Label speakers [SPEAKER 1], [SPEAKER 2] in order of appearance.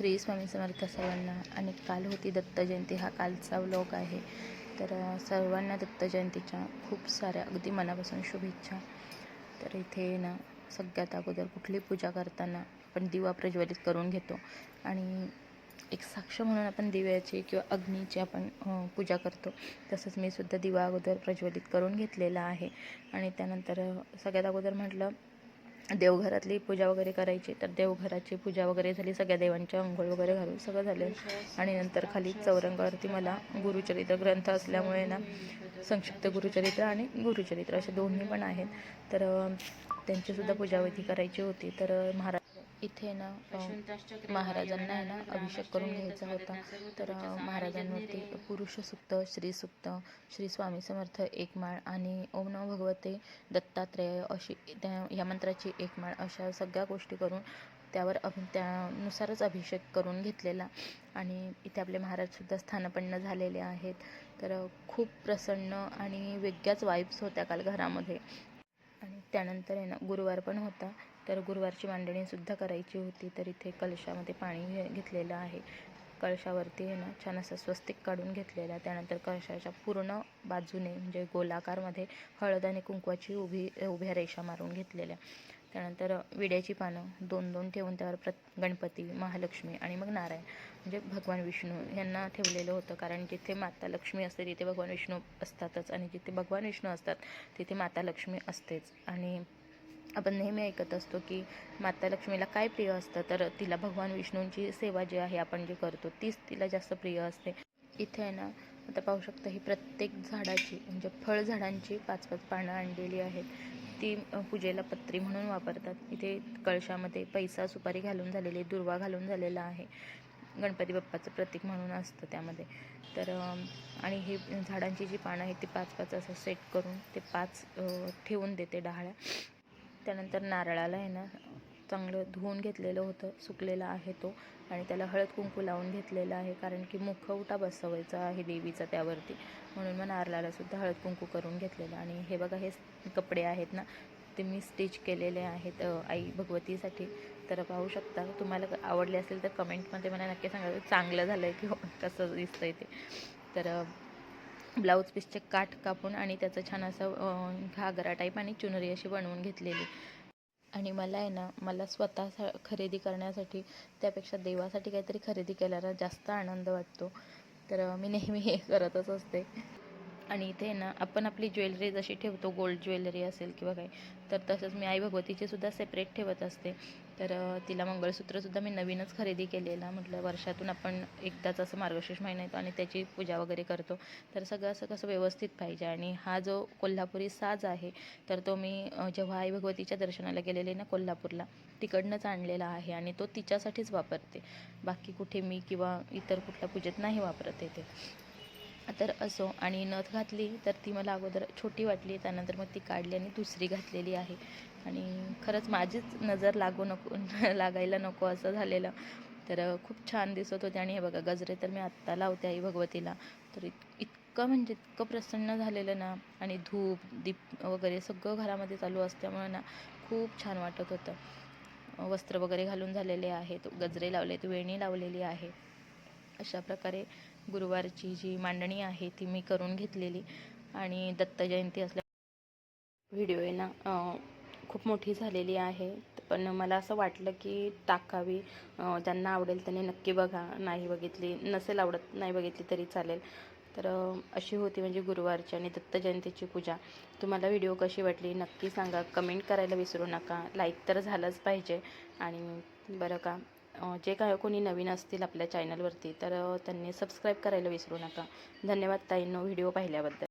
[SPEAKER 1] श्री स्वामी समर्थ सर्वांना आणि काल होती. दत्त जयंती हा कालचा व्लॉग आहे. तर सर्वांना दत्त जयंतीच्या खूप साऱ्या अगदी मनापासून शुभेच्छा. तर इथे ना सगळ्यात अगोदर कुठली पूजा करताना आपण दिवा प्रज्वलित करून घेतो. आणि एक साक्ष म्हणून आपण दिव्याची किंवा अग्नीची आपण पूजा करतो. तसंच मी सुद्धा दिवा अगोदर प्रज्वलित करून घेतलेला आहे. आणि त्यानंतर सगळ्यात अगोदर म्हटलं देवघरातली पूजा वगैरे करायची तर देवघराची पूजा वगैरे झाली सगळ्या देवांच्या अंघोळ वगैरे घालून सगळं झालं. आणि नंतर खाली चौरंगावरती मला गुरुचरित्र ग्रंथ असल्यामुळे ना संक्षिप्त गुरुचरित्र आणि गुरुचरित्र असे दोन्ही पण आहेत. तर त्यांचीसुद्धा पूजाविधी करायची होती. तर महाराज इथे ना महाराजांना आहे ना अभिषेक करून घ्यायचा होता. तर महाराजांवरती पुरुष सुक्त श्री सुक्त श्री स्वामी समर्थ एक माळ आणि ओम नमो भगवते दत्तात्रेय अशी त्या या मंत्राची एक माळ अशा सगळ्या गोष्टी करून त्यावर अभि त्यानुसारच अभिषेक करून घेतलेला. आणि इथे आपले महाराजसुद्धा स्थानपन्न झालेले आहेत. तर खूप प्रसन्न आणि वेगळ्याच वाईब्स होत्या काल घरामध्ये. आणि त्यानंतर आहे ना गुरुवार पण होता. तर गुरुवारची मांडणीसुद्धा करायची होती तर इथे कलशामध्ये पाणी घे घेतलेलं आहे. कळशावरती आहे ना छान असं स्वस्तिक काढून घेतलेलं आहे. त्यानंतर कळशाच्या पूर्ण बाजूने म्हणजे गोलाकारमध्ये हळद आणि कुंकवाची उभी उभ्या रेषा मारून घेतलेल्या त्यानंतर विड्याची पानं दोन दोन ठेवून त्यावर प्रत गणपती महालक्ष्मी आणि मग नारायण म्हणजे भगवान विष्णू यांना ठेवलेलं होतं. कारण जिथे माता लक्ष्मी असते तिथे भगवान विष्णू असतातच. आणि जिथे भगवान विष्णू असतात तिथे माता लक्ष्मी असतेच. आणि आपण नेहमी ऐकत असतो की माता लक्ष्मीला काय प्रिय असतं तर तिला भगवान विष्णूंची सेवा जी आहे आपण जी करतो तीच तिला जास्त प्रिय असते. इथे आहे ना आता पाहू शकता ही प्रत्येक झाडाची म्हणजे फळझाडांची पाच पाच पानं आणलेली आहेत. ती पूजेला पत्री म्हणून वापरतात. इथे कळशामध्ये पैसा सुपारी घालून झालेली दुर्वा घालून झालेला आहे. गणपती बाप्पाचं प्रतीक म्हणून असतं त्यामध्ये. तर आणि ही झाडांची जी पानं आहेत ती पाच पाच असं सेट करून ते पाच ठेवून देते डहाळ्या. त्यानंतर नारळाला आहे ना चांगलं धुवून घेतलेलं होतं सुकलेला आहे तो. आणि त्याला हळद कुंकू लावून घेतलेला आहे कारण की मुखवटा बसवायचा आहे देवीचा त्यावरती. म्हणून मग नारळाला सुद्धा हळद कुंकू करून घेतलेलं. आणि हे बघा हे कपडे आहेत ना ते मी स्टिच केलेले आहेत आई भगवतीसाठी. तर पाहू शकता तुम्हाला आवडले असेल तर कमेंटमध्ये मला नक्की सांगा चांगलं झालं आहे की हो कसं दिसतं आहे ते. तर ब्लाऊज पीसचे काठ कापून आणि त्याचं छान असं घागरा टाईप आणि चुनरी अशी बनवून घेतलेली. आणि मला आहे ना मला स्वतः सा- खरेदी करण्यासाठी त्यापेक्षा देवासाठी काहीतरी खरेदी केल्याला जास्त आनंद वाटतो. तर मी नेहमी हे करतच असते. आणि इथे ना आपण आपली ज्वेलरी जशी ठेवतो गोल्ड ज्वेलरी असेल किंवा काही तर तसंच मी आई भगवतीची सुद्धा सेपरेट ठेवत असते. तर तिला मंगळसूत्रसुद्धा मी नवीनच खरेदी केलेलं. म्हटलं वर्षातून आपण एकदाच असं मार्गशीर्ष महिना येतो आणि त्याची पूजा वगैरे करतो. तर सगळं असं कसं व्यवस्थित पाहिजे. आणि हा जो कोल्हापुरी साज आहे तर तो मी जेव्हा आई भगवतीच्या दर्शनाला गेलेले ना कोल्हापूरला तिकडनंच आणलेला आहे आणि तो तिच्यासाठीच वापरते. बाकी कुठे मी किंवा इतर कुठल्या पूजेत नाही वापरत येते. तर असो आणि नथ घातली तर ती मला अगोदर छोटी वाटली त्यानंतर मग ती काढली आणि दुसरी घातलेली आहे. आणि खरंच माझीच नजर लागू नको लागायला नको असं झालेलं. तर खूप छान दिसत होते आणि हे बघा गजरे तर मी आत्ता लावते आई भगवतीला. तर इत इतकं म्हणजे इतकं प्रसन्न झालेलं ना आणि धूप दीप वगैरे सगळं घरामध्ये चालू असल्यामुळे ना खूप छान वाटत होतं. वस्त्र वगैरे घालून झालेले आहेत गजरे लावलेत वेणी लावलेली आहे. अशा प्रकारे गुरुवारची जी मांडणी आहे ती मी करून घेतलेली आणि दत्त जयंती असल्या व्हिडिओ आहे ना खूप मोठी झालेली आहे. पण मला असं वाटलं की टाकावी. ज्यांना आवडेल त्यांनी नक्की बघा. नाही बघितली नसेल आवडत नाही बघितली तरी चालेल. तर अशी होती म्हणजे गुरुवारची आणि दत्त जयंतीची पूजा. तुम्हाला व्हिडिओ कशी वाटली नक्की सांगा. कमेंट करायला विसरू नका. लाईक तर झालंच पाहिजे. आणि बरं का. जे काय कोणी नवीन असतील आपल्या चॅनलवरती तर त्यांनी सबस्क्राईब करायला विसरू नका. धन्यवाद ताईंनो व्हिडिओ पाहिल्याबद्दल.